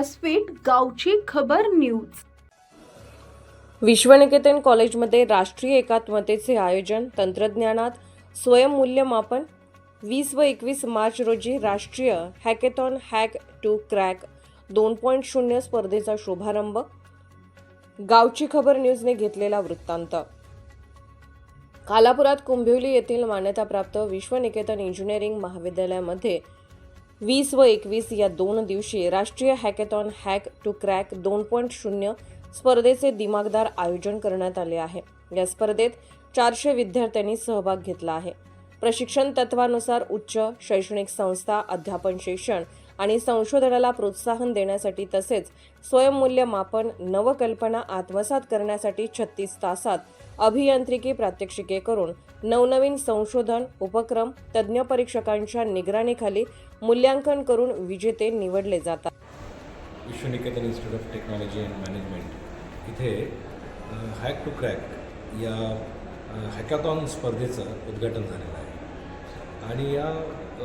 व्यासपीठ गावची खबर न्यूज. विश्वनिकेतन कॉलेजमध्ये राष्ट्रीय एकात्मतेचे आयोजन तंत्रज्ञानात स्वयंमूल्यमापन वीस व एकवीस मार्च रोजी राष्ट्रीय हॅकेथॉन हॅक टू क्रॅक दोन पॉईंट शून्य स्पर्धेचा शुभारंभ गावची खबर न्यूजने घेतलेला वृत्तांत. कालापुरात कुंभिवली येथील मान्यताप्राप्त विश्वनिकेतन इंजिनिअरिंग महाविद्यालयामध्ये वीस व एकवीस या दोन दिवशी राष्ट्रीय हॅकेथॉन हॅक टू क्रॅक दोन पॉईंट शून्य स्पर्धेचे दिमागदार आयोजन करण्यात आले आहे. या स्पर्धेत चारशे विद्यार्थ्यांनी सहभाग घेतला आहे. प्रशिक्षण तत्वानुसार उच्च शैक्षणिक संस्था अध्यापन शिक्षण आणि संशोधनाला प्रोत्साहन देण्यासाठी तसेच स्वयंमूल्यमापन नवकल्पना आत्मसात करण्यासाठी छत्तीस तासात अभियांत्रिकी प्रात्यक्षिके करून नवनवीन संशोधन उपक्रम तज्ज्ञ परीक्षकांच्या निगराणीखाली मूल्यांकन करून विजेते निवडले जातात. Vishwaniketan institute of technology and management इथे हॅक टू क्रॅक या हॅकॅथॉन स्पर्धेचं उद्घाटन झालेलं आहे. आणि या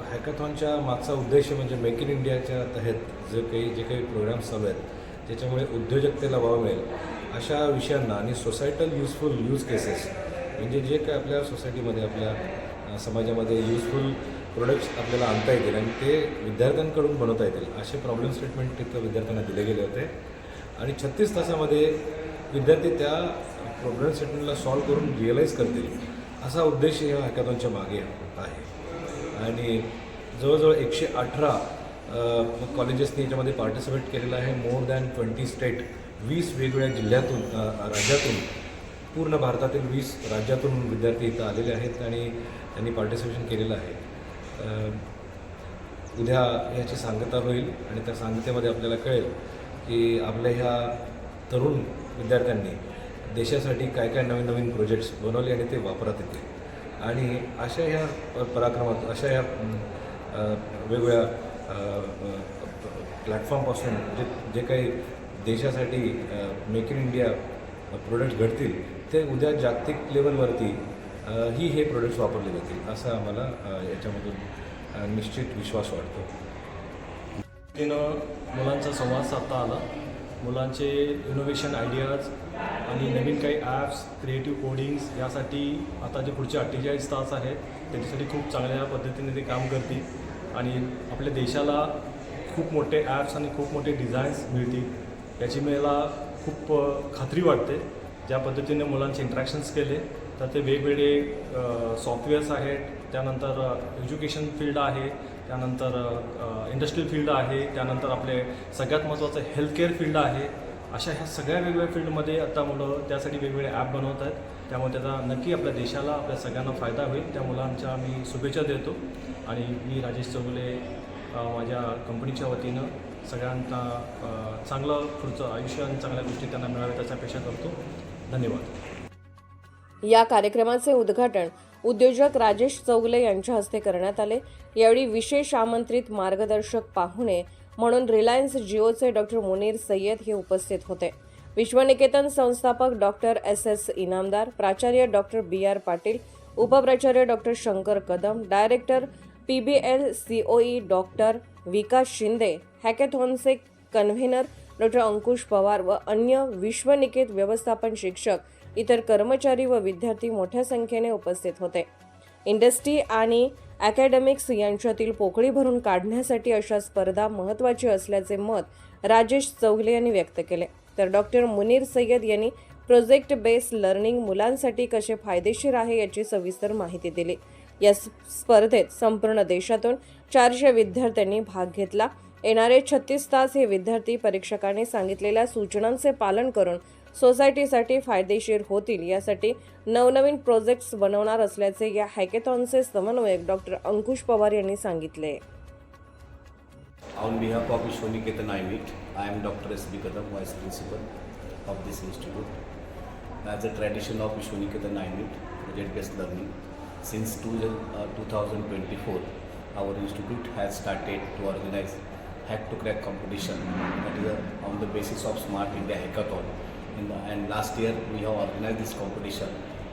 हॅकॅथॉनच्या मागचा उद्देश म्हणजे मेक इन इंडियाच्या तहत जे काही जे काही प्रोग्राम्स चालू आहेत ज्याच्यामुळे उद्योजकतेला वाव मिळेल. अशा विषयांना आणि सोसायटल युजफुल यूज केसेस म्हणजे जे काय आपल्या सोसायटीमध्ये आपल्या समाजामध्ये यूजफुल प्रोडक्ट्स आपल्याला आणता येतील आणि ते विद्यार्थ्यांकडून बनवता येतील असे प्रॉब्लेम स्टेटमेंट तिथं विद्यार्थ्यांना दिले गेले होते. आणि छत्तीस तासामध्ये विद्यार्थी त्या प्रॉब्लेम स्टेटमेंटला सॉल्व्ह करून रिअलाईज करतील असा उद्देश या हॅकॅथॉनच्या मागे आहे. आणि जवळजवळ एकशे अठरा कॉलेजेसनी याच्यामध्ये पार्टिसिपेट केलेलं आहे. मोर दॅन ट्वेंटी स्टेट वीस वेगवेगळ्या जिल्ह्यातून राज्यातून पूर्ण भारतातील वीस राज्यातून विद्यार्थी इथं आलेले आहेत आणि त्यांनी पार्टिसिपेशन केलेलं आहे. उद्या ह्याची सांगता होईल आणि त्या सांगतेमध्ये आपल्याला कळेल की आपल्या ह्या तरुण विद्यार्थ्यांनी देशासाठी काय काय नवीन नवीन प्रोजेक्ट्स बनवले आणि ते वापरात येतील आणि अशा ह्या पराक्रमात अशा ह्या वेगवेगळ्या प्लॅटफॉर्मपासून जे जे काही देशासाठी मेक इन इंडिया प्रोडक्ट्स घडतील ते उद्या जागतिक लेवलवरती ही हे प्रोडक्ट्स वापरले जातील असा आम्हाला याच्यामधून निश्चित विश्वास वाटतो. तिनं मुलांचा संवाद साधता आला. मुलांचे इनोव्हेशन आयडियाज आणि नवीन काही ॲप्स क्रिएटिव्ह कोडिंग्स यासाठी आता जे पुढचे अठ्ठेचाळीस तास आहेत त्याच्यासाठी खूप चांगल्या पद्धतीने ते काम करतील. आणि आपल्या देशाला खूप मोठे ॲप्स आणि खूप मोठे डिझाईन्स मिळतील. याची मला खूप खात्री वाटते. ज्या पद्धतीने मुलांचे इंट्रॅक्शन्स केले तर ते वेगवेगळे सॉफ्टवेअर्स आहेत त्यानंतर एज्युकेशन फील्ड आहे त्यानंतर इंडस्ट्रियल फील्ड आहे त्यानंतर आपले सगळ्यात महत्त्वाचं हेल्थकेअर फील्ड आहे. अशा ह्या सगळ्या वेगवेगळ्या फील्डमध्ये आता मुलं त्यासाठी वेगवेगळे ॲप बनवत आहेत. त्यामुळे त्याचा नक्की आपल्या देशाला आपल्या सगळ्यांना फायदा होईल. त्या मुलांच्या मी शुभेच्छा देतो. आणि मी राजेश चौगुले माझ्या कंपनीच्या वतीनं सगळ्यांना चांगलं पुढचं आयुष्य आणि चांगल्या गोष्टी त्यांना मिळाव्यात त्याचा अपेक्षा करतो. धन्यवाद. या कार्यक्रमाचे उद्घाटन उद्योजक राजेश चौगले यांच्या हस्ते करण्यात आले. यावेळी विशेष आमंत्रित मार्गदर्शक पाहुणे म्हणून रिलायन्स जिओचे डॉक्टर मुनीर सय्यद हे उपस्थित होते. विश्वनिकेतन संस्थापक डॉक्टर एस एस इनामदार प्राचार्य doctor B R Patil उपप्राचार्य doctor Shankar Kadam director P B L COE doctor Vikas Shinde हॅकेथॉनचे convener doctor Ankush Pawar व अन्य विश्वनिकेत व्यवस्थापन शिक्षक इतर कर्मचारी व विद्यार्थी मोठ्या संख्येने उपस्थित होते. इंडस्ट्री आणि अकॅडमिक्स यांच्यातील पोकळी भरून काढण्यासाठी अशा स्पर्धा महत्त्वाची असल्याचे मत राजेश चौगले यांनी व्यक्त केले. तर डॉक्टर मुनीर सय्यद यांनी प्रोजेक्ट बेस्ड लर्निंग मुलांसाठी कसे फायदेशीर आहे याची सविस्तर माहिती दिली. या स्पर्धेत संपूर्ण देशातून चारशे विद्यार्थ्यांनी भाग घेतला. येणारे छत्तीस तास हे विद्यार्थी परीक्षकांनी सांगितलेल्या सूचनांचे पालन करून सोसायटीसाठी फायदेशीर होतील. यासाठी नवनवीन प्रोजेक्ट्स बनवणार असल्याचे या हॅकेथॉनचे समन्वयक डॉक्टर अंकुश पवार यांनी सांगितले. On behalf of Vishwaniketan I meet I M doctor S B Kadam vice principal of this institute as a tradition of Vishwaniketan I meet project based learning since two two thousand twenty four our institute has started to organise Hack to Crack competition that is uh, on the basis of Smart India Hackathon. In the, and last year we have organized this competition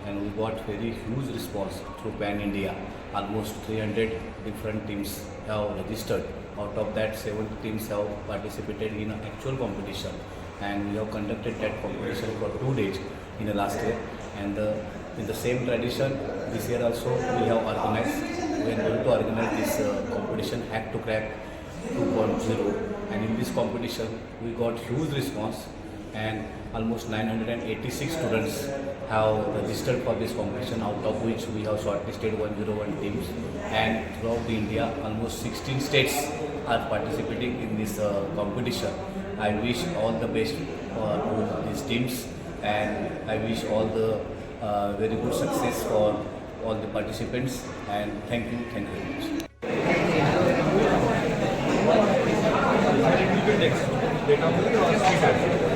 and we got very huge response through Pan India. Almost 300 different teams have registered. Out of that, 70 teams have participated in an actual competition, and we have conducted that competition for two days in the last year. And uh, in the same tradition, this year also we have organized. We are going to organize this uh, competition, Hack to Crack 2.0 and in this competition we got huge response. And almost 986 students have registered for this competition out of which we have shortlisted 101 teams. And throughout the India almost 16 states are participating in this uh, competition. I wish all the best uh, to these teams. And I wish all the uh, very good success for all the participants. And thank you, thank you very much. They come to the hospital.